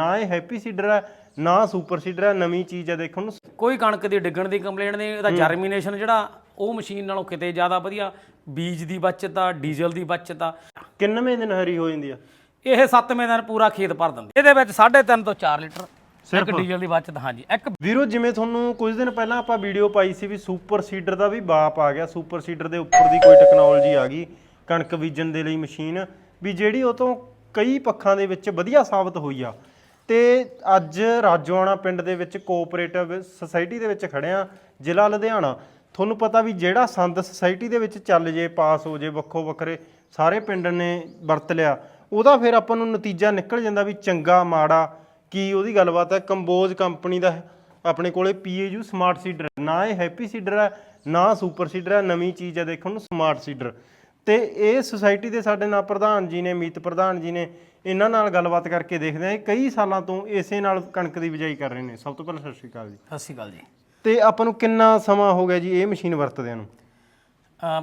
ਨਾ ਇਹ happy seeder ਹੈ ਨਾ ਸੁਪਰ ਸੀਡਰ ਹੈ ਨਵੀਂ ਚੀਜ਼ ਹੈ ਦੇਖਣ ਨੂੰ ਕੋਈ ਕਣਕ ਦੀ ਡਿੱਗਣ ਦੀ ਕੰਪਲੇਂਟ ਨਹੀਂ ਇਹਦਾ ਜਰਮੀਨੇਸ਼ਨ ਜਿਹੜਾ ਉਹ ਮਸ਼ੀਨ ਨਾਲੋਂ ਕਿਤੇ ਜ਼ਿਆਦਾ ਵਧੀਆ। ਬੀਜ ਦੀ ਬਚਤ ਆ ਡੀਜ਼ਲ ਦੀ ਬਚਤ ਆ। ਕਿੰਨਵੇਂ ਦਿਨ ਹਰੀ ਹੋ ਜਾਂਦੀ ਆ? ਇਹ 7ਵੇਂ ਦਿਨ ਪੂਰਾ ਖੇਤ ਭਰ ਦਿੰਦੀ। ਇਹਦੇ ਵਿੱਚ 3.5 ਤੋਂ 4 ਲੀਟਰ ਇੱਕ ਡੀਜ਼ਲ ਦੀ ਬਚਤ ਹਾਂਜੀ। ਇੱਕ ਵੀਰੋ ਜਿਵੇਂ ਤੁਹਾਨੂੰ ਕੁਝ ਦਿਨ ਪਹਿਲਾਂ ਆਪਾਂ ਵੀਡੀਓ ਪਾਈ ਸੀ ਵੀ ਸੁਪਰ ਸੀਡਰ ਦਾ ਵੀ ਬਾਪ ਆ ਗਿਆ। ਸੁਪਰ ਸੀਡਰ ਦੇ ਉੱਪਰ ਦੀ ਕੋਈ ਟੈਕਨੋਲੋਜੀ ਆ ਗਈ ਕਣਕ ਬੀਜਣ ਦੇ ਲਈ ਮਸ਼ੀਨ ਵੀ ਜਿਹੜੀ ਉਹ ਤੋਂ ਕਈ ਪੱਖਾਂ ਦੇ ਵਿੱਚ ਵਧੀਆ ਸਾਬਤ ਹੋਈ ਆ। ਤੇ ਅੱਜ ਰਾਜੋਆਣਾ ਪਿੰਡ ਦੇ ਵਿੱਚ ਕੋਆਪਰੇਟਿਵ ਸੁਸਾਇਟੀ ਦੇ ਵਿੱਚ ਖੜਿਆ ਜ਼ਿਲ੍ਹਾ ਲੁਧਿਆਣਾ। ਤੁਹਾਨੂੰ ਪਤਾ ਵੀ ਜਿਹੜਾ ਸੰਦ ਸੁਸਾਇਟੀ ਦੇ ਵਿੱਚ ਚੱਲ ਜੇ, ਪਾਸ ਹੋ ਜੇ, ਵੱਖੋ ਵੱਖਰੇ ਸਾਰੇ ਪਿੰਡ ਨੇ ਵਰਤ ਲਿਆ, ਉਹਦਾ ਫਿਰ ਆਪਾਂ ਨੂੰ ਨਤੀਜਾ ਨਿਕਲ ਜਾਂਦਾ ਵੀ ਚੰਗਾ, ਮਾੜਾ, ਕੀ ਉਹਦੀ ਗੱਲਬਾਤ ਹੈ? ਕੰਬੋਜ ਕੰਪਨੀ ਦਾ ਹੈ। ਆਪਣੇ ਕੋਲੇ ਪੀਏਯੂ ਸਮਾਰਟ ਸੀਡਰ ਨਾ ਇਹ ਹੈਪੀ ਸੀਡਰ ਹੈ, ਨਾ ਸੁਪਰ ਸੀਡਰ ਹੈ, ਨਵੀਂ ਚੀਜ਼ ਹੈ ਦੇਖਣ ਨੂੰ ਸਮਾਰਟ ਸੀਡਰ ਤੇ ਇਹ ਸੁਸਾਇਟੀ ਦੇ ਸਾਡੇ ਨਾਲ ਪ੍ਰਧਾਨ ਜੀ ਨੇ ਮੀਤ ਪ੍ਰਧਾਨ ਜੀ ਨੇ ਇਹਨਾਂ ਨਾਲ ਗੱਲਬਾਤ ਕਰਕੇ ਦੇਖਦੇ ਆ ਇਹ ਕਈ ਸਾਲਾਂ ਤੋਂ ਇਸੇ ਨਾਲ ਕਣਕ ਦੀ ਬਿਜਾਈ ਕਰ ਰਹੇ ਨੇ। ਸਭ ਤੋਂ ਪਹਿਲਾਂ ਸਤਿ ਸ਼੍ਰੀ ਅਕਾਲ ਜੀ। ਸਤਿ ਸ਼੍ਰੀ ਅਕਾਲ ਜੀ। ਤੇ ਆਪਾਂ ਨੂੰ ਕਿੰਨਾ ਸਮਾਂ ਹੋ ਗਿਆ ਜੀ ਇਹ ਮਸ਼ੀਨ ਵਰਤਦਿਆਂ ਨੂੰ?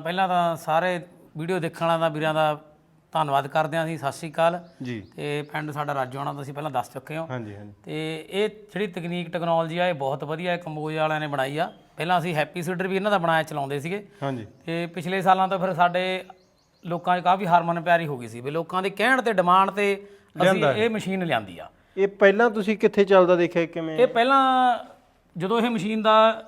ਪਹਿਲਾਂ ਤਾਂ ਸਾਰੇ ਵੀਡੀਓ ਦੇਖਣ ਵਾਲਿਆਂ ਦਾ ਵੀਰਾਂ ਦਾ ਧੰਨਵਾਦ ਕਰਦੇ ਹਾਂ ਅਸੀਂ ਸਤਿ ਸ਼੍ਰੀ ਅਕਾਲ। ਜੀ। ਤੇ ਪਿੰਡ ਸਾਡਾ ਰਾਜੋਆਣਾ ਤੁਸੀਂ ਪਹਿਲਾਂ ਦੱਸ ਚੁੱਕੇ ਹੋ। ਹਾਂਜੀ ਹਾਂਜੀ। ਤੇ ਇਹ ਜਿਹੜੀ ਤਕਨੀਕ ਟੈਕਨੋਲੋਜੀ ਆ ਇਹ ਬਹੁਤ ਵਧੀਆ ਹੈ ਕੰਬੋਜ ਵਾਲਿਆਂ ਨੇ ਬਣਾਈ ਆ। ਪਹਿਲਾਂ ਅਸੀਂ ਹੈਪੀ ਸੀਡਰ ਵੀ ਇਹਨਾਂ ਦਾ ਬਣਾਇਆ ਚਲਾਉਂਦੇ ਸੀਗੇ। ਹਾਂਜੀ। ਤੇ ਪਿਛਲੇ ਸਾਲਾਂ ਤੋਂ ਫਿਰ ਸਾਡੇ ਲੋਕਾਂ 'ਚ ਕਾਫੀ ਹਰਮਨ ਪਿਆਰੀ ਹੋ ਗਈ ਸੀ ਵੀ ਲੋਕਾਂ ਦੇ ਕਹਿਣ ਤੇ ਡਿਮਾਂਡ ਤੇ ਅਸੀਂ ਇਹ ਮਸ਼ੀਨ ਲਿਆਂਦੀ ਆ। ਇਹ ਪਹਿਲਾਂ ਤੁਸੀਂ ਕਿੱਥੇ ਚੱਲਦਾ ਦੇਖਿਆ ਕਿਵੇਂ? ਇਹ ਪਹਿਲਾਂ ਜਦੋਂ ਇਹ ਮਸ਼ੀਨ ਦਾ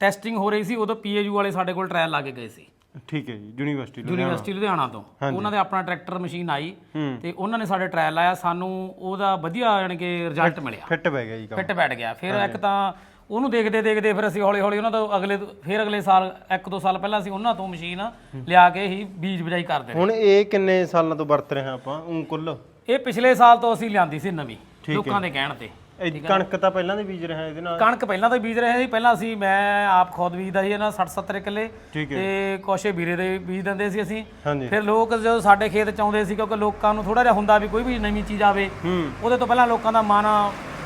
ਟੈਸਟਿੰਗ ਹੋ ਰਹੀ ਸੀ ਉਦੋਂ ਪੀਏਯੂ ਵਾਲੇ ਸਾਡੇ ਕੋਲ ਟ੍ਰਾਇਲ ਲਾ ਕੇ ਗਏ ਸੀ। ਠੀਕ ਹੈ ਜੀ ਯੂਨੀਵਰਸਿਟੀ ਯੂਨੀਵਰਸਿਟੀ ਲੁਧਿਆਣਾ ਤੋਂ। ਉਹਨਾਂ ਦੇ ਆਪਣਾ ਟਰੈਕਟਰ ਮਸ਼ੀਨ ਆਈ। ਤੇ ਉਹਨਾਂ ਨੇ ਸਾਡੇ ਟ੍ਰਾਇਲ ਲਾਇਆ ਸਾਨੂੰ ਉਹਦਾ ਵਧੀਆ ਯਾਨੀ ਕਿ ਰਿਜ਼ਲਟ ਮਿਲਿਆ। ਫਿੱਟ ਬਹਿ ਗਿਆ ਜੀ ਕੰਮ। ਫਿੱਟ ਬੈਠ ਗਿਆ। ਫਿਰ ਇੱਕ ਤਾਂ ਉਹਨੂੰ ਦੇਖਦੇ ਦੇਖਦੇ ਫਿਰ ਅਸੀਂ ਹੌਲੀ ਹੌਲੀ ਉਹਨਾਂ ਤੋਂ ਅਗਲੇ ਫਿਰ ਅਗਲੇ ਸਾਲ ਇੱਕ ਦੋ ਸਾਲ ਪਹਿਲਾਂ ਅਸੀਂ ਉਹਨਾਂ ਤੋਂ ਮਸ਼ੀਨ ਲਿਆ ਕੇ ਹੀ ਬੀਜ ਬਿਜਾਈ ਕਰਦੇ ਹੁਣ ਇਹ ਕਿੰਨੇ ਸਾਲਾਂ ਤੋਂ ਵਰਤ ਰਹੇ ਹਾਂ ਆਪਾਂ? ਉਂ ਕੁੱਲ ਇਹ ਪਿਛਲੇ ਸਾਲ ਤੋਂ ਅਸੀਂ ਲਿਆਂਦੀ ਸੀ ਨਵੀਂ ਲੋਕਾਂ ਦੇ ਕਹਿਣ ਤੇ। ਇਹ ਕਣਕ ਤਾਂ ਪਹਿਲਾਂ ਦੇ ਬੀਜ ਰਹੇ ਇਹਦੇ ਨਾਲ। ਕਣਕ ਪਹਿਲਾਂ ਤਾਂ ਬੀਜ ਰਹੇ ਸੀ ਪਹਿਲਾਂ ਅਸੀਂ ਮੈਂ ਆਪ ਖੁਦ ਬੀਜਦਾ ਸੀ ਇਹਨਾਂ 60 70 ਕਿੱਲੇ ਠੀਕ ਤੇ ਕੋਸ਼ੇ ਵੀਰੇ ਦੇ ਬੀਜ ਦਿੰਦੇ ਸੀ ਅਸੀਂ। ਹਾਂਜੀ। ਫਿਰ ਲੋਕ ਜਦੋਂ ਸਾਡੇ ਖੇਤ ਚ ਆਉਂਦੇ ਸੀ ਕਿਉਂਕਿ ਲੋਕਾਂ ਨੂੰ ਥੋੜਾ ਜਿਹਾ ਹੁੰਦਾ ਵੀ ਕੋਈ ਵੀ ਨਵੀਂ ਚੀਜ਼ ਆਵੇ ਹੂੰ। ਉਹਦੇ ਤੋਂ ਪਹਿਲਾਂ ਲੋਕਾਂ ਦਾ ਮਨ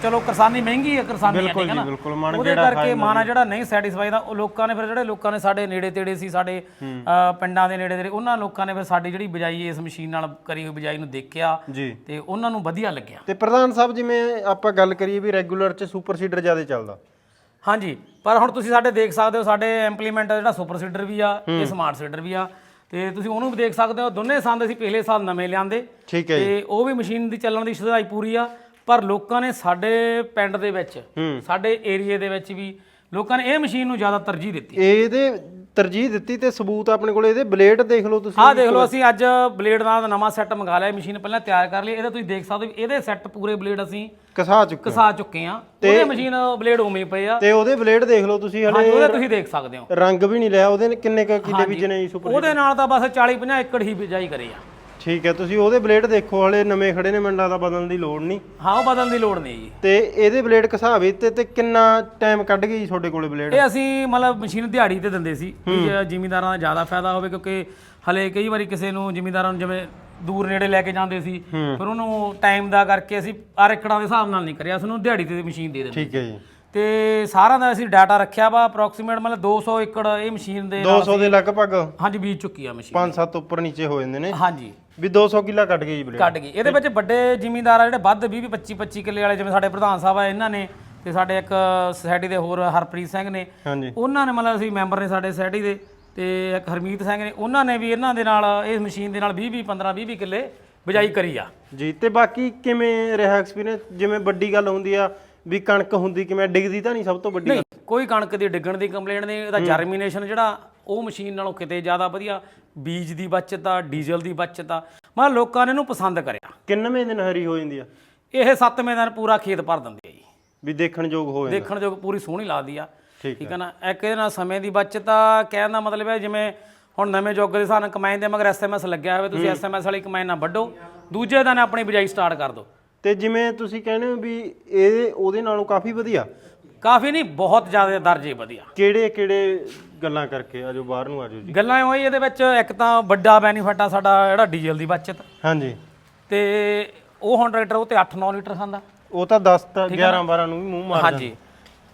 ਚਲੋ ਕਿਸਾਨੀ ਮਹਿੰਗੀ ਹੈ ਕਿਸਾਨੀ ਹੈ ਬਿਲਕੁਲ ਠੀਕ ਹੈ ਜੀ ਨਾ? ਬਿਲਕੁਲ ਮਨ ਉਹਦੇ ਜਿਹੜਾ ਕਰਕੇ ਮਨ ਜਿਹੜਾ ਨਹੀਂ ਸੈਟੀਸਫਾਈ ਦਾ ਉਹ ਲੋਕਾਂ ਨੇ ਫਿਰ ਜਿਹੜੇ ਲੋਕਾਂ ਨੇ ਸਾਡੇ ਨੇੜੇ ਤੇੜੇ ਸੀ ਸਾਡੇ ਪਿੰਡਾਂ ਦੇ ਨੇੜੇ ਤੇੜੇ ਉਹਨਾਂ ਲੋਕਾਂ ਨੇ ਫਿਰ ਸਾਡੀ ਜਿਹੜੀ ਬਿਜਾਈ ਇਸ ਮਸ਼ੀਨ ਨਾਲ ਕਰੀ ਹੋਈ ਬਿਜਾਈ ਨੂੰ ਦੇਖਿਆ ਤੇ ਉਹਨਾਂ ਨੂੰ ਵਧੀਆ ਲੱਗਿਆ। ਤੇ ਪ੍ਰਧਾਨ ਸਾਹਿਬ ਜਿਵੇਂ ਆਪਾਂ ਗੱਲ ਕਰੀਏ ਵੀ ਰੈਗੂਲਰ ਚ ਸੁਪਰ ਸੀਡਰ ਜ਼ਿਆਦਾ ਚੱਲਦਾ। ਹਾਂਜੀ ਪਰ ਹੁਣ ਤੁਸੀਂ ਸਾਡੇ ਦੇਖ ਸਕਦੇ ਹੋ ਸਾਡੇ ਇੰਪਲੀਮੈਂਟ ਜਿਹੜਾ ਸੁਪਰ ਸੀਡਰ ਵੀ ਆ ਇਹ ਸਮਾਰਟ ਸੀਡਰ ਵੀ ਆ ਤੇ ਤੁਸੀਂ ਉਹਨੂੰ ਵੀ ਦੇਖ ਸਕਦੇ ਹੋ ਦੋਨੇ ਸੰਦ ਅਸੀਂ ਪਿਛਲੇ ਸਾਲ ਨਵੇਂ ਲਿਆਂਦੇ। ਠੀਕ ਹੈ ਜੀ। ਤੇ ਉਹ ਵੀ ਮਸ਼ੀਨ ਦੀ ਚੱਲਣ ਦੀ ਸੁਧਾਈ ਪੂਰੀ ਆ ਪਰ ਲੋਕਾਂ ਨੇ ਸਾਡੇ ਪਿੰਡ ਦੇ ਵਿੱਚ। ਸਾਡੇ ਏਰੀਏ ਦੇ ਵਿੱਚ ਵੀ ਲੋਕਾਂ ਨੇ ਇਹ ਮਸ਼ੀਨ ਨੂੰ ਜ਼ਿਆਦਾ ਤਰਜੀਹ ਦਿੱਤੀ। ਇਹਦੇ ਤਰਜੀਹ ਦਿੱਤੀ ਤੇ ਸਬੂਤ ਆਪਣੇ ਕੋਲ ਇਹਦੇ ਬਲੇਡ ਦੇਖ ਲਓ ਤੁਸੀਂ। ਆਹ ਦੇਖ ਲਓ ਅਸੀਂ ਅੱਜ ਬਲੇਡ ਦਾ ਨਵਾਂ ਸੈੱਟ ਮੰਗਾ ਲਿਆ ਮਸ਼ੀਨ ਪਹਿਲਾਂ ਤਿਆਰ ਕਰ ਲਈ। ਇਹਦੇ ਤੁਸੀਂ ਦੇਖ ਸਕਦੇ ਹੋ ਇਹਦੇ ਸੈੱਟ ਪੂਰੇ ਬਲੇਡ ਅਸੀਂ ਕਸਾ ਚੁੱਕੇ ਕਸਾ ਚੁੱਕੇ ਆ ਉਹਦੇ ਮਸ਼ੀਨ ਬਲੇਡ ਉਵੇਂ ਪਏ ਆ। ਤੇ ਉਹਦੇ ਬਲੇਡ ਦੇਖ ਲਓ ਤੁਸੀਂ ਹਲੇ ਉਹਦੇ ਤੁਸੀਂ ਦੇਖ ਸਕਦੇ ਹੋ। ਰੰਗ ਵੀ ਨਹੀਂ ਲਿਆ ਉਹਦੇ ਕਿੰਨੇ ਕਿੱਲੇ ਬੀਜਣੇ ਸੁਪਰ ਉਹਦੇ ਨਾਲ ਤਾਂ ਬਸ 40 50 ਏਕੜ ਹੀ ਬਿਜਾਈ ਕਰੀ ਆ। ਠੀਕ ਹੈ ਤੁਸੀਂ ਉਹਦੇ ਬਲੇਡ ਦੇਖੋ ਹਲੇ ਨਵੇਂ ਖੜੇ ਨੇ ਮੈਨੂੰ ਲੱਗਦਾ ਬਦਲਣ ਦੀ ਲੋੜ ਨਹੀਂ। ਹਾਂ ਉਹ ਬਦਲਣ ਦੀ ਲੋੜ ਨਹੀਂ ਜੀ। ਤੇ ਇਹਦੇ ਬਲੇਡ ਘਸਾਵੇ ਤੇ ਤੇ ਕਿੰਨਾ ਟਾਈਮ ਕੱਢ ਗਈ ਜੀ ਤੁਹਾਡੇ ਕੋਲੇ ਬਲੇਡ? ਇਹ ਅਸੀਂ ਮਤਲਬ ਮਸ਼ੀਨ ਦਿਹਾੜੀ ਤੇ ਦਿੰਦੇ ਸੀ ਜ਼ਿਮੀਂਦਾਰਾਂ ਦਾ ਜ਼ਿਆਦਾ ਫਾਇਦਾ ਹੋਵੇ ਕਿਉਂਕਿ ਹਲੇ ਕਈ ਵਾਰੀ ਕਿਸੇ ਨੂੰ ਜ਼ਿਮੀਂਦਾਰਾਂ ਨੂੰ ਜਿਵੇਂ ਦੂਰ ਨੇੜੇ ਲੈ ਕੇ ਜਾਂਦੇ ਸੀ ਫਿਰ ਉਹਨੂੰ ਟਾਈਮ ਦਾ ਕਰਕੇ ਅਸੀਂ ਆਰ ਏਕੜਾਂ ਦੇ ਹਿਸਾਬ ਨਾਲ ਨਹੀਂ ਕਰਿਆ ਸਾਨੂੰ ਦਿਹਾੜੀ ਤੇ ਮਸ਼ੀਨ ਦੇ ਦਿੰਦੇ ਠੀਕ ਹੈ ਜੀ। ਤੇ ਸਾਰਿਆਂ ਦਾ ਅਸੀਂ ਡਾਟਾ ਰੱਖਿਆ ਵਾ ਅਪਰੋਕਸੀਮੇਟ ਮਤਲਬ 200 ਏਕੜ ਇਹ ਮਸ਼ੀਨ ਦੇ 200 ਦੇ ਲਗਭਗ? ਹਾਂਜੀ ਬੀਜ ਚੁੱਕੀ ਆ ਮਸ਼ੀਨ। 5-7 ਉੱਪਰ ਨੀਚੇ ਹੋ ਜਾਂਦੇ ਨੇ। ਹਾਂਜੀ। ਵੀ 200 ਕਿੱਲਾ ਕੱਢ ਗਈ ਜੀ ਬਲੇਡ। ਕੱਢ ਗਈ। ਇਹਦੇ ਵਿੱਚ ਵੱਡੇ ਜ਼ਿਮੀਂਦਾਰ ਆ ਜਿਹੜੇ ਵੱਧ 20 25 25 ਕਿੱਲੇ ਵਾਲੇ ਜਿਵੇਂ ਸਾਡੇ ਪ੍ਰਧਾਨ ਸਾਹਿਬ ਆ ਇਹਨਾਂ ਨੇ ਤੇ ਸਾਡੇ ਇੱਕ ਸੁਸਾਇਟੀ ਦੇ ਹੋਰ ਹਰਪ੍ਰੀਤ ਸਿੰਘ ਨੇ ਹਾਂਜੀ। ਉਹਨਾਂ ਨੇ ਮਤਲਬ ਅਸੀਂ ਮੈਂਬਰ ਨੇ ਸਾਡੇ ਸੋਸਾਇਟੀ ਦੇ ਤੇ ਇੱਕ ਹਰਮੀਤ ਸਿੰਘ ਨੇ ਉਹਨਾਂ ਨੇ ਵੀ ਇਹਨਾਂ ਦੇ ਨਾਲ ਇਸ ਮਸ਼ੀਨ ਦੇ ਨਾਲ 20 20 15 20 20 ਕਿੱਲੇ ਬਿਜਾਈ ਕਰੀ ਆ। ਜੀ ਤੇ ਬਾਕੀ ਕਿਵੇਂ ਰਿਹਾ ਐਕਸਪੀਰੀਅੰਸ ਜਿਵੇਂ ਵੱਡੀ ਗੱਲ ਹੁੰਦੀ ਆ ਵੀ ਕਣਕ ਹੁੰਦੀ ਕਿਵੇਂ? ਡਿੱਗਦੀ ਤਾਂ ਨਹੀਂ ਸਭ ਤੋਂ ਵੱਡੀ ਕੋਈ ਕਣਕ ਦੀ ਡਿੱਗਣ ਦੀ ਕੰਪਲੇਂਟ ਨਹੀਂ ਇਹਦਾ ਜਰਮੀਨੇਸ਼ਨ ਜਿਹੜਾ ਉਹ ਮਸ਼ੀਨ ਨਾਲੋਂ ਕਿਤੇ ਜ਼ਿਆਦਾ ਵਧੀਆ। ਬੀਜ ਦੀ ਬਚਤ ਆ ਡੀਜ਼ਲ ਦੀ ਬਚਤ ਆ। ਮਤਲਬ ਲੋਕਾਂ ਨੇ ਇਹਨੂੰ ਪਸੰਦ ਕਰਿਆ। ਕਿੰਨਵੇਂ ਦਿਨ ਹਰੀ ਹੋ ਜਾਂਦੀ ਆ? ਇਹ 7ਵੇਂ ਦਿਨ ਪੂਰਾ ਖੇਤ ਭਰ ਦਿੰਦੀ ਆ ਜੀ। ਵੀ ਦੇਖਣ ਯੋਗ ਹੋ ਜਾਂਦਾ। ਦੇਖਣ ਜੋ ਪੂਰੀ ਸੋਹਣੀ ਲੱਗਦੀ ਆ। ਠੀਕ ਹੈ ਨਾ? ਇੱਕ ਇਹਦੇ ਨਾਲ ਸਮੇਂ ਦੀ ਬਚਤ ਆ। ਕਹਿਣ ਦਾ ਮਤਲਬ ਹੈ ਜਿਵੇਂ ਹੁਣ ਨਵੇਂ ਯੁੱਗ ਦੇ ਨਾਲ ਕਮਾਈ ਦੇ ਮਗਰ ਐਸਐਮਐਸ ਲੱਗਿਆ ਹੋਵੇ ਤੁਸੀਂ ਐਸਐਮਐਸ ਵਾਲੀ ਕਮਾਈ ਨਾ ਵੱਢੋ। ਦੂਜੇ ਦਿਨ ਆਪਣੀ ਬਿਜਾਈ ਸਟਾਰਟ ਕਰ ਦਿਓ। ਤੇ ਜਿਵੇਂ ਤੁਸੀਂ ਕਹਿੰਦੇ ਹੋ ਵੀ ਇਹ ਉਹਦੇ ਨਾਲੋਂ ਕਾਫੀ ਵਧੀਆ? ਕਾਫੀ ਨਹੀਂ ਬਹੁਤ ਜ਼ਿਆਦਾ ਦਰਜੇ ਵਧੀਆ। ਕਿਹੜੇ ਕਿਹੜੇ ਗੱਲਾਂ ਕਰਕੇ ਆਜੋ ਬਾਹਰ ਨੂੰ ਆਜੋ ਜੀ। ਗੱਲਾਂ ਹੋਈ ਇਹਦੇ ਵਿੱਚ ਇੱਕ ਤਾਂ ਵੱਡਾ ਬੈਨੀਫਿਟ ਆ ਸਾਡਾ ਜਿਹੜਾ ਡੀਜ਼ਲ ਦੀ ਬਚਤ। ਹਾਂਜੀ। ਤੇ ਉਹ ਹੁਣ ਟਰੈਕਟਰ ਉਹ ਤੇ 8-9 ਲੀਟਰ ਖਾਂਦਾ। ਉਹ ਤਾਂ 10 ਤਾਂ 11 12 ਨੂੰ? ਵੀ ਮੂੰਹ ਮਾਰ ਹਾਂਜੀ।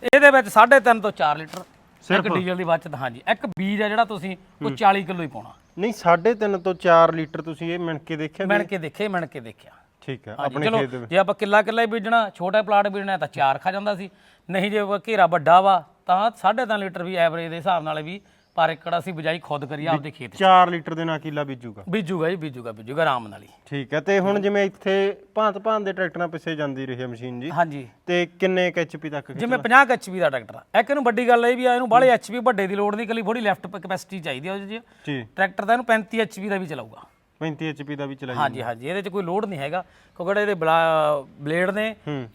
ਇਹਦੇ ਵਿੱਚ 3.5 ਤੋਂ 4 ਲੀਟਰ ਇੱਕ ਡੀਜ਼ਲ ਦੀ ਬਚਤ ਹਾਂਜੀ। ਇੱਕ ਬੀਜ ਆ ਜਿਹੜਾ ਤੁਸੀਂ ਉਹ 40 ਕਿਲੋ ਹੀ ਪਾਉਣਾ। ਨਹੀਂ 3.5 ਤੋਂ 4 ਲੀਟਰ ਤੁਸੀਂ ਇਹ ਮਿਣ ਕੇ ਦੇਖਿਆ ਮਿਣ ਕੇ ਦੇਖੇ ਮਿਣ ਕੇ ਦੇਖਿਆ। ਠੀਕ ਹੈ ਆਪਣੇ ਖੇਤ ਦੇ ਵਿੱਚ। ਜੇ ਆਪਾਂ ਕਿੱਲਾ ਕਿੱਲਾ ਹੀ ਬੀਜਣਾ ਛੋਟਾ ਪਲਾਟ ਬੀਜਣਾ ਤਾਂ ਚਾਰ ਖਾ ਜਾਂਦਾ ਸੀ। ਨਹੀਂ ਜੇ ਘੇਰਾ ਵੱਡਾ ਵਾ ਤਾਂ 3.5 ਲੀਟਰ ਵੀ ਐਵਰੇਜ ਦੇ ਹਿਸਾਬ ਨਾਲ ਵੀ ਪਰ ਏਕੜ ਅਸੀਂ ਬਿਜਾਈ ਖੁਦ ਕਰੀ ਆਪਦੇ ਖੇਤ 'ਚ। 4 ਲੀਟਰ ਦੇ ਨਾਲ ਕਿੱਲਾ ਬੀਜੂਗਾ? ਬੀਜੂਗਾ ਜੀ ਬੀਜੂਗਾ ਬੀਜੂਗਾ ਆਰਾਮ ਨਾਲ ਹੀ। ਠੀਕ ਹੈ ਤੇ ਹੁਣ ਜਿਵੇਂ ਇੱਥੇ ਭਾਂਤ ਭਾਂਤ ਦੇ ਟਰੈਕਟਰਾਂ ਪਿੱਛੇ ਜਾਂਦੀ ਰਹੀ ਹੈ ਮਸ਼ੀਨ ਜੀ। ਹਾਂਜੀ। ਤੇ ਕਿੰਨੇ ਐਚਪੀ ਤੱਕ ਜਿਵੇਂ 50 ਐਚਪੀ ਦਾ ਟਰੈਕਟਰ ਆ। ਇੱਕ ਇਹਨੂੰ ਵੱਡੀ ਗੱਲ ਇਹ ਵੀ ਆ ਇਹਨੂੰ ਬਾਹਲੇ ਐਚਪੀ ਵੱਡੇ ਦੀ ਲੋੜ ਨਹੀਂ ਕੱਲੀ ਥੋੜੀ ਲੈਫਟ ਕੈਪੈਸਿਟੀ ਚਾਹੀਦੀ ਆ ਜੀ। ਟਰੈਕਟਰ ਤਾਂ ਇਹਨੂੰ 35 ਐਚਪੀ ਦਾ ਵੀ ਚਲਾਊਗਾ। 35 ਐਚਪੀ ਦਾ ਵੀ ਚਲਾਈ ਹਾਂਜੀ ਹਾਂਜੀ ਇਹਦੇ 'ਚ ਕੋਈ ਲੋਡ ਨਹੀਂ ਹੈਗਾ ਕਿਉਂਕਿ ਇਹਦੇ ਬਲੇਡ ਨੇ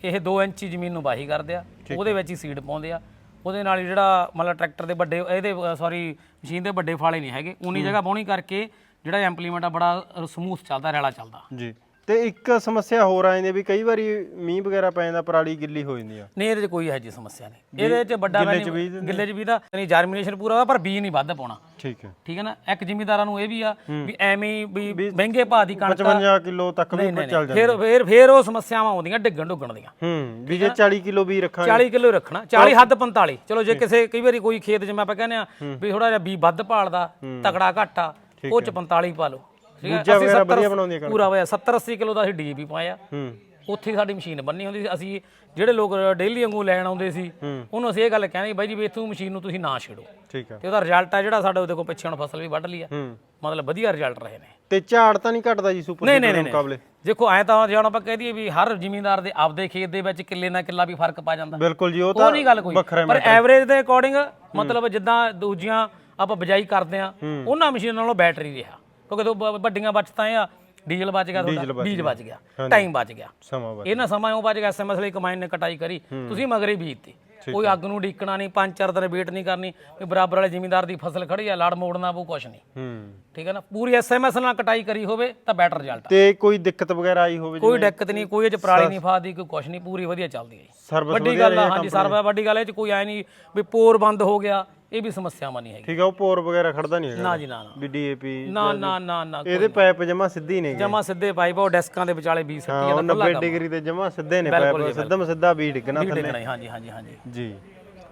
ਇਹ 2 ਇੰਚੀ ਜ਼ਮੀਨ ਨੂੰ ਬਾਹੀ ਕਰਦੇ ਆ। ਉਹਦੇ ਵਿੱਚ ਹੀ ਸੀਡ ਪਾਉਂਦੇ ਆ। ਉਹਦੇ ਨਾਲ ਹੀ ਜਿਹੜਾ ਮਤਲਬ ਟਰੈਕਟਰ ਦੇ ਵੱਡੇ ਇਹਦੇ ਸੌਰੀ ਮਸ਼ੀਨ ਦੇ ਵੱਡੇ ਫਾਲੇ ਨਹੀਂ ਹੈਗੇ। ਉਨੀ ਜਗ੍ਹਾ ਬੋਣੀ ਕਰਕੇ ਜਿਹੜਾ ਇੰਪਲੀਮੈਂਟ ਆ ਬੜਾ ਸਮੂਥ ਚੱਲਦਾ ਰੈਲਾ ਚੱਲਦਾ। ਜੀ। ਤੇ ਇੱਕ ਸਮੱਸਿਆ ਹੋਰ ਆ ਜਾਂਦੀ ਵੀ ਕਈ ਵਾਰੀ ਮੀਂਹ ਵਗੈਰਾ ਪੈ ਜਾਂਦਾ ਪਰਾਲੀ ਗਿੱਲੀ ਹੋ ਜਾਂਦੀ ਆ। ਨਹੀਂ ਇਹਦੇ 'ਚ ਕੋਈ ਇਹੋ ਜਿਹੀ ਸਮੱਸਿਆ ਨਹੀਂ। ਇਹਦੇ 'ਚ ਵੱਡਾ ਗਿੱਲੇ 'ਚ ਬੈਨੀ- ਬੀਜ ਦਿੰਦੇ ਗਿੱਲੇ 'ਚ ਵੀ ਦਾ ਨਹੀਂ ਜਰਮੀਨੇਸ਼ਨ ਪੂਰਾ ਹੋਇਆ ਪਰ ਬੀਜ ਨਹੀਂ ਵੱਧ ਪਾਉਣਾ। ਠੀਕ ਹੈ। ਠੀਕ ਹੈ ਨਾ? ਇੱਕ ਜ਼ਿਮੀਦਾਰਾਂ ਨੂੰ ਇਹ ਵੀ ਆ ਵੀ ਐਵੇਂ ਹੀ ਵੀ ਮਹਿੰਗੇ ਭਾਅ ਦੀ ਕਣਕ 55 ਕਿਲੋ ਤੱਕ ਵੀ ਨਹੀਂ ਨਹੀਂ ਚੱਲ ਜਾਂਦਾ ਫਿਰ ਫਿਰ ਫਿਰ ਉਹ ਸਮੱਸਿਆਵਾਂ ਆਉਂਦੀਆਂ ਡਿੱਗਣ ਡੁੱਗਣ ਦੀਆਂ। ਹੂੰ ਵੀ ਜੇ 40 ਕਿਲੋ ਵੀ ਰੱਖਾਂਗੇ। 40 ਕਿਲੋ ਰੱਖਣਾ। 40 ਹੱਦ 45 ਚਲੋ ਜੇ ਕਿਸੇ ਕਈ ਵਾਰੀ ਕੋਈ ਖੇਤ ਜਿਵੇਂ ਆਪਾਂ ਕਹਿੰਦੇ ਆ ਵੀ ਥੋੜਾ ਜਿਹਾ ਬੀ ਵੱਧ ਭਾਲਦਾ ਤਕੜਾ ਘਾਟਾ ਉਹ ਚ 45 ਪਾ ਲਓ। ਠੀਕ ਹੈ? ਬੀਜਾ ਅਸੀਂ ਵਗੈਰਾ 70 ਵਧੀਆ ਬਣਾਉਂਦੀ ਹੈ ਕਣਕ। ਪੂਰਾ ਹੋਇਆ 70 80 ਕਿਲੋ ਦਾ ਅਸੀਂ ਡੀਏਪੀ ਪਾਇਆ। ਹੂੰ। ਉੱਥੇ ਸਾਡੀ ਮਸ਼ੀਨ ਬੰਨੀ ਹੁੰਦੀ ਸੀ। ਅਸੀਂ ਜਿਹੜੇ ਲੋਕ ਡੇਲੀ ਵਾਂਗੂ ਲੈਣ ਆਉਂਦੇ ਸੀ ਉਹਨੂੰ ਅਸੀਂ ਇਹ ਗੱਲ ਕਹਿੰਦੇ ਬਾਈ ਜੀ ਵੀ ਇਥੋਂ ਮਸ਼ੀਨ ਨੂੰ ਤੁਸੀਂ ਨਾ ਛੇੜੋ। ਠੀਕ ਹੈ ਤੇ ਉਹਦਾ ਰਿਜ਼ਲਟ ਆ ਜਿਹੜਾ ਸਾਡੇ ਉਹਦੇ ਕੋਲ ਪਿੱਛੇ ਹੁਣ ਫਸਲ ਵੀ ਵੱਢ ਲਈ ਆ। ਹੂੰ। ਮਤਲਬ ਵਧੀਆ ਰਿਜ਼ਲਟ ਰਹੇ ਨੇ। ਤੇ ਝਾੜ ਤਾਂ ਨਹੀਂ ਘਟਦਾ ਜੀ ਸੁਪਰ ਨਹੀਂ ਸੀਡਰ ਨਹੀਂ ਦੇ ਨਹੀਂ ਮੁਕਾਬਲੇ? ਦੇਖੋ ਐ ਤਾਂ ਜਦੋਂ ਆਪਾਂ ਕਹਿ ਦਈਏ ਵੀ ਹਰ ਜ਼ਿਮੀਂਦਾਰ ਦੇ ਆਪਦੇ ਖੇਤ ਦੇ ਵਿੱਚ ਕਿੱਲੇ ਨਾਲ ਕਿੱਲਾ ਵੀ ਫ਼ਰਕ ਪਾ ਜਾਂਦਾ। ਬਿਲਕੁਲ ਜੀ ਉਹ ਉਹ ਤਾਂ ਨਹੀਂ ਗੱਲ ਕੋਈ। ਵੱਖਰਾ ਪਰ ਐਵਰੇਜ ਦੇ ਅਕੋਰਡਿੰਗ ਮਤਲਬ ਜਿੱਦਾਂ ਦੂਜੀਆਂ ਆਪਾਂ ਬਜਾਈ ਕਰਦੇ ਆ ਉਹਨਾਂ ਮਸ਼ੀਨਾਂ ਨਾਲੋਂ ਬੈਟਰੀ ਰਿਹਾ। ਕਿਉਂਕਿ ਦੋ ਬ- ਵੱਡੀਆਂ ਬਚਤਾਂ ਆ ਡੀਜ਼ਲ ਬਚ ਗਿਆ ਤੁਹਾਡਾ ਬੀਜ ਬਚ ਗਿਆ ਟਾਈਮ ਬਚ ਗਿਆ। ਸਮਾਂ ਇਹਨਾਂ ਸਮਾਂ ਉਹ ਬਚ ਗਿਆ ਐਸਐਮਐਸ ਲਈ ਕਮਾਈਨ ਨੇ ਕਟਾਈ ਕਰੀ। ਤੁਸੀਂ ਮਗਰੇ ਬੀਜਤੀ। ਕੋਈ ਅੱਗ ਨੂੰ ਡੀਕਣਾ ਨਹੀਂ ਪੰਜ ਚਾਰ ਦਿਨ ਵੇਟ ਨਹੀਂ ਕਰਨੀ ਵੀ ਬਰਾਬਰ ਵਾਲੇ ਜ਼ਿਮੀਂਦਾਰ ਦੀ ਫਸਲ ਖੜੀ ਆ ਲੜ ਮੋੜਨਾ ਉਹ ਕੁਛ ਨਹੀਂ। ਹੂੰ। ਠੀਕ ਹੈ ਨਾ? ਪੂਰੀ ਐਸਐਮਐਸ ਨਾਲ ਕਟਾਈ ਕਰੀ ਹੋਵੇ ਤਾਂ ਬੈਟਰ ਰਿਜ਼ਲਟ ਤੇ ਕੋਈ ਦਿੱਕਤ ਵਗੈਰਾ ਆਈ ਹੋਵੇ ਕੋਈ ਦਿੱਕਤ ਨਹੀਂ ਕੋਈ ਇਹ ਚ ਪਰਾਲੀ ਨਹੀਂ ਫਾਦੀ ਕੋਈ ਕੁਛ ਨਹੀਂ ਪੂਰੀ ਵਧੀਆ ਚੱਲਦੀ ਹੈ ਜੀ ਸਰਵਿਸ ਵੱਡੀ ਗੱਲ ਆ ਹਾਂਜੀ ਸਰਵਾ ਵੱਡੀ ਗੱਲ ਇਹ ਚ ਕੋਈ ਐ ਨਹੀਂ ਵੀ ਪੋਰ ਬੰਦ ਹੋ ਗਿਆ ਇਹ ਵੀ ਸਮੱਸਿਆਵਾਂ ਨਹੀਂ ਹੈਗੀ ਠੀਕ ਆ ਉਹ ਪੋਰ ਵਗੈਰਾ ਖੜਦਾ ਨਹੀਂ ਹੈਗਾ? ਨਾ ਜੀ ਨਾ ਨਾ। ਵੀ ਡੀਏਪੀ ਨਾ ਨਾ ਨਾ ਨਾ ਇਹਦੇ ਪਾਈਪ ਜਮਾ ਸਿੱਧੀ ਨੇ ਜਮਾ ਸਿੱਧੇ ਪਾਈਪ ਉਹ ਡੈਸਕਾਂ ਦੇ ਵਿਚਾਲੇ ਬੀਜ ਹਾਂ ਸੱਟੀ ਉਹ ਜਾਂਦਾ 90 ਡਿਗਰੀ ਤੇ ਜਮਾ ਸਿੱਧੇ ਨੇ ਪਾਈਪ ਸਿੱਧਮ ਸਿੱਧਾ ਵੀ ਡਿੱਗਣਾ ਥੱਲੇ। ਡਿੱਗਣਾ ਹਾਂਜੀ ਹਾਂਜੀ ਹਾਂਜੀ। ਜੀ।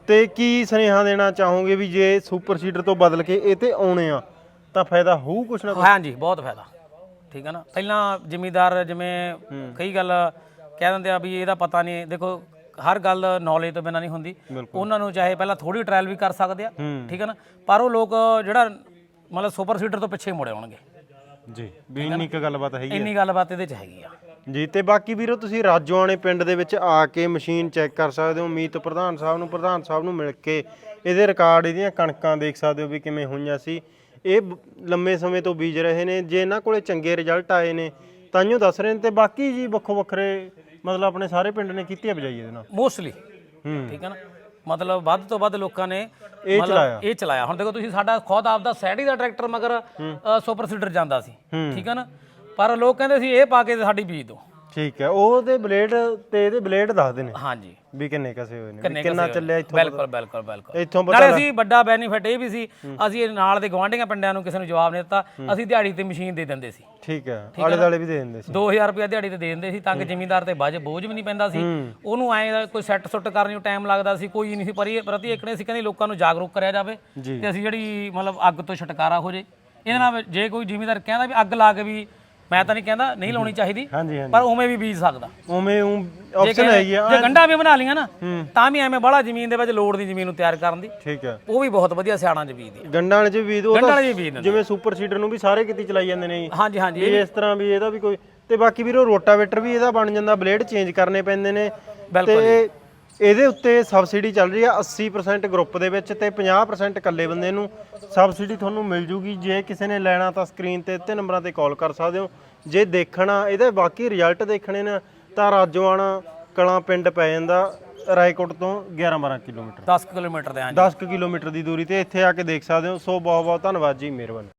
ਤੇ ਕੀ ਸੁਨੇਹਾ ਦੇਣਾ ਚਾਹੋਗੇ ਵੀ ਜੇ ਸੁਪਰ ਸੀਡਰ ਤੋਂ ਬਦਲ ਕੇ ਇਹ ਤੇ ਆਉਣੇ ਆ ਤਾਂ ਫਾਇਦਾ ਹੋਊ ਕੁਛ ਨਾ ਕੁਛ? ਹਾਂਜੀ ਬਹੁਤ ਫਾਇਦਾ। ਠੀਕ ਹੈ ਨਾ? ਪਹਿਲਾਂ ਜ਼ਿਮੀਦਾਰ ਜਿਵੇਂ ਕਈ ਗੱਲ ਕਹਿ ਦਿੰਦੇ ਆ ਵੀ ਇਹਦਾ ਪਤਾ ਨਹੀਂ ਦੇਖੋ ਹਰ ਗੱਲ ਨੌਲੇਜ ਤੋਂ ਬਿਨਾਂ ਨਹੀਂ ਹੁੰਦੀ। ਉਹਨਾਂ ਨੂੰ ਚਾਹੇ ਪਹਿਲਾਂ ਥੋੜੀ ਟ੍ਰਾਇਲ ਵੀ ਕਰ ਸਕਦੇ ਆ ਠੀਕ ਹੈ ਨਾ? ਪਰ ਉਹ ਲੋਕ ਜਿਹੜਾ ਮਤਲਬ ਸੁਪਰ ਸੀਡਰ ਤੋਂ ਪਿੱਛੇ ਮੁੜੇ ਆਉਣਗੇ ਜੀ ਵੀ ਇੰਨੀ ਕੁ ਗੱਲਬਾਤ ਹੈਗੀ ਆ। ਇੰਨੀ ਗੱਲਬਾਤ ਇਹਦੇ ਚ ਹੈਗੀ ਆ। ਜੀ ਤੇ ਬਾਕੀ ਵੀਰੋ ਤੁਸੀਂ ਰਾਜੋਆਣੇ ਪਿੰਡ ਦੇ ਵਿੱਚ ਆ ਕੇ ਮਸ਼ੀਨ ਚੈੱਕ ਕਰ ਸਕਦੇ ਹੋ। ਮੀਤ ਪ੍ਰਧਾਨ ਸਾਹਿਬ ਨੂੰ ਪ੍ਰਧਾਨ ਸਾਹਿਬ ਨੂੰ ਮਿਲ ਕੇ ਇਹਦੇ ਰਿਕਾਰਡ ਇਹਦੀਆਂ ਕਣਕਾਂ ਦੇਖ ਸਕਦੇ ਹੋ ਵੀ ਕਿਵੇਂ ਹੋਈਆਂ ਸੀ। ਇਹ ਲੰਮੇ ਸਮੇਂ ਤੋਂ ਬੀਜ ਰਹੇ ਨੇ। ਜੇ ਇਹਨਾਂ ਕੋਲੇ ਚੰਗੇ ਰਿਜ਼ਲਟ ਆਏ ਨੇ ਤਾਂਹੀਓ ਦੱਸ ਰਹੇ ਨੇ। ਤੇ ਬਾਕੀ ਜੀ ਵੱਖੋ ਵੱਖਰੇ ਮਤਲਬ ਆਪਣੇ ਸਾਰੇ ਪਿੰਡ ਨੇ ਕੀਤੀ ਆ ਬਜਾਈ ਇਹਦੇ ਨਾਲ? ਮੋਸਟਲੀ ਹੂੰ। ਠੀਕ ਹੈ ਨਾ? ਮਤਲਬ ਵੱਧ ਤੋਂ ਵੱਧ ਲੋਕਾਂ ਨੇ ਇਹ ਚਲਾਇਆ। ਇਹ ਚਲਾਇਆ। ਹੁਣ ਦੇਖੋ ਤੁਸੀਂ ਸਾਡਾ ਖੁਦ ਆਪਦਾ ਸੈਡੀ ਦਾ ਟਰੈਕਟਰ ਮਗਰ ਸੁਪਰ ਸੀਡਰ ਜਾਂਦਾ ਸੀ। ਠੀਕ ਹੈ ਨਾ? ਪਰ ਲੋਕ ਕਹਿੰਦੇ ਸੀ ਇਹ ਪਾ ਕੇ ਸਾਡੀ ਬੀਜ ਦਿਓ ਠੀਕ ਹੈ ਉਹਦੇ ਬਲੇਡ ਤੇ ਇਹਦੇ ਬਲੇਡ ਦੱਸਦੇ ਨੇ ਹਾਂਜੀ। ਵੀ ਕਿੰਨੇ ਕਸੇ ਹੋਏ ਨੇ ਵੀ ਕਿੰਨੇ ਚੱਲਿਆ ਇੱਥੋਂ ਬਿਲਕੁਲ ਬਿਲਕੁਲ ਬਿਲਕੁਲ। ਇੱਥੋਂ ਪਤਾ ਨਾਲੇ ਅਸੀਂ ਵੱਡਾ ਬੈਨੀਫਿਟ ਇਹ ਵੀ ਸੀ ਅਸੀਂ ਇਹ ਨਾਲ ਦੇ ਗਵਾਂਢੀਆਂ ਪਿੰਡਾਂ ਨੂੰ ਕਿਸੇ ਨੂੰ ਜਵਾਬ ਨਹੀਂ ਦਿੱਤਾ ਅਸੀਂ ਦਿਹਾੜੀ ਤੇ ਮਸ਼ੀਨ ਦੇ ਦਿੰਦੇ ਸੀ। ਠੀਕ ਹੈ ਆਲੇ ਦਾਲੇ ਵੀ ਦੇ ਦਿੰਦੇ ਸੀ। 2000 ਰੁਪਏ ਦਿਹਾੜੀ ਤੇ ਦੇ ਦਿੰਦੇ ਸੀ ਤਾਂ ਕਿ ਜ਼ਿਮੀਂਦਾਰ ਤੇ ਬਾਜ ਬੋਝ ਵੀ ਨਹੀਂ ਪੈਂਦਾ ਸੀ। ਉਹਨੂੰ ਐ ਕੋਈ ਸੈੱਟ ਸੁੱਟ ਕਰਨ ਨੂੰ ਟਾਈਮ ਲੱਗਦਾ ਸੀ ਕੋਈ ਨਹੀਂ ਸੀ ਪਰ ਇਹ ਪ੍ਰਤੀ ਇਕਣੇ ਸੀ ਕਹਿੰਦੇ ਲੋਕਾਂ ਨੂੰ ਜਾਗਰੂਕ ਕਰਿਆ ਜਾਵੇ। ਤੇ ਅਸੀਂ ਜਿਹੜੀ ਮਤਲਬ ਅੱਗ ਤੋਂ ਛੁਟਕਾਰਾ ਹੋ ਜੇ। ਇਹਦੇ ਨਾਲ ਜੇ ਕੋਈ ਜ਼ਿਮੀਂਦਾਰ ਕਹਿੰਦਾ ਵੀ ਅੱਗ ਲਾ ਕੇ ਵੀ ਮੈਂ ਤਾਂ ਨਹੀਂ ਕਹਿੰਦਾ ਨਹੀਂ ਲਾਉਣੀ ਚਾਹੀਦੀ ਹਾਂਜੀ ਹਾਂਜੀ। ਪਰ ਉਵੇਂ ਵੀ ਬੀਜ ਸਕਦਾ। ਉਵੇਂ ਆਪਸ਼ਨ ਹੈਗੀ ਆ। ਜੇ ਗੰਡਾ ਵੀ ਬਣਾ ਲੀਆਂ ਨਾ ਤਾਂ ਵੀ ਐਵੇਂ ਬੜਾ ਜ਼ਮੀਨ ਦੇ ਵਿੱਚ ਲੋੜ ਦੀ ਜ਼ਮੀਨ ਨੂੰ ਤਿਆਰ ਕਰਨ ਦੀ। ਠੀਕ ਹੈ ਉਹ ਵੀ ਬਹੁਤ ਵਧੀਆ ਸਿਆਣਾ ਚ ਬੀਜਦੀ ਆ। ਗੰਡਾਂ ਵਾਲੇ ਚ ਬੀਜ ਦਿੰਦੇ ਜਿਵੇਂ ਸੁਪਰ ਸੀਡਰ ਨੂੰ ਵੀ ਸਾਰੇ ਕਿਤੇ ਚਲਾਈ ਜਾਂਦੇ ਨੇ ਜੀ। ਹਾਂਜੀ ਹਾਂਜੀ। ਇਸ ਤਰ੍ਹਾਂ ਵੀ ਇਹਦਾ ਵੀ ਕੋਈ ਤੇ ਬਾਕੀ ਵੀਰੋ ਰੋਟਾਵੇਟਰ ਵੀ ਇਹਦਾ ਬਣ ਜਾਂਦਾ ਬਲੇਡ ਚੇਂਜ ਕਰਨੇ ਪੈਂਦੇ ਨੇ। ਤੇ ਇਹਦੇ ਉੱਤੇ ਸਬਸਿਡੀ ਚੱਲ ਰਹੀ ਆ 80% ਗਰੁੱਪ ਦੇ ਵਿੱਚ ਤੇ 50% ਇਕੱਲੇ ਬੰਦੇ ਨੂੰ ਸਬਸਿਡੀ ਤੁਹਾਨੂੰ ਮਿਲ ਜੂਗੀ। ਜੇ ਕਿਸੇ ਨੇ ਲੈਣਾ ਤਾਂ ਸਕਰੀਨ ਤੇ ਦਿੱਤੇ ਨੰਬਰਾਂ ਤੇ ਕਾਲ ਕਰ ਸਕਦੇ ਹੋ। ਜੇ ਦੇਖਣਾ ਇਹਦੇ ਬਾਕੀ ਰਿਜ਼ਲਟ ਦੇਖਣੇ ਨੇ ਤਾਂ ਰਾਜੋਆਣਾ ਕਲਾਂ ਪਿੰਡ ਪੈ ਜਾਂਦਾ ਰਾਏਕੋਟ ਤੋਂ 11 12 ਕਿਲੋਮੀਟਰ। 10 ਕਿਲੋਮੀਟਰ ਦੇ ਹਾਂਜੀ। 10 ਕੁ ਕਿਲੋਮੀਟਰ ਦੀ ਦੂਰੀ ਤੇ ਇੱਥੇ ਆ ਕੇ ਦੇਖ ਸਕਦੇ ਹੋ। ਸੋ ਬਹੁਤ ਬਹੁਤ ਧੰਨਵਾਦ ਜੀ ਮਿਹਰਬਾਨੀ।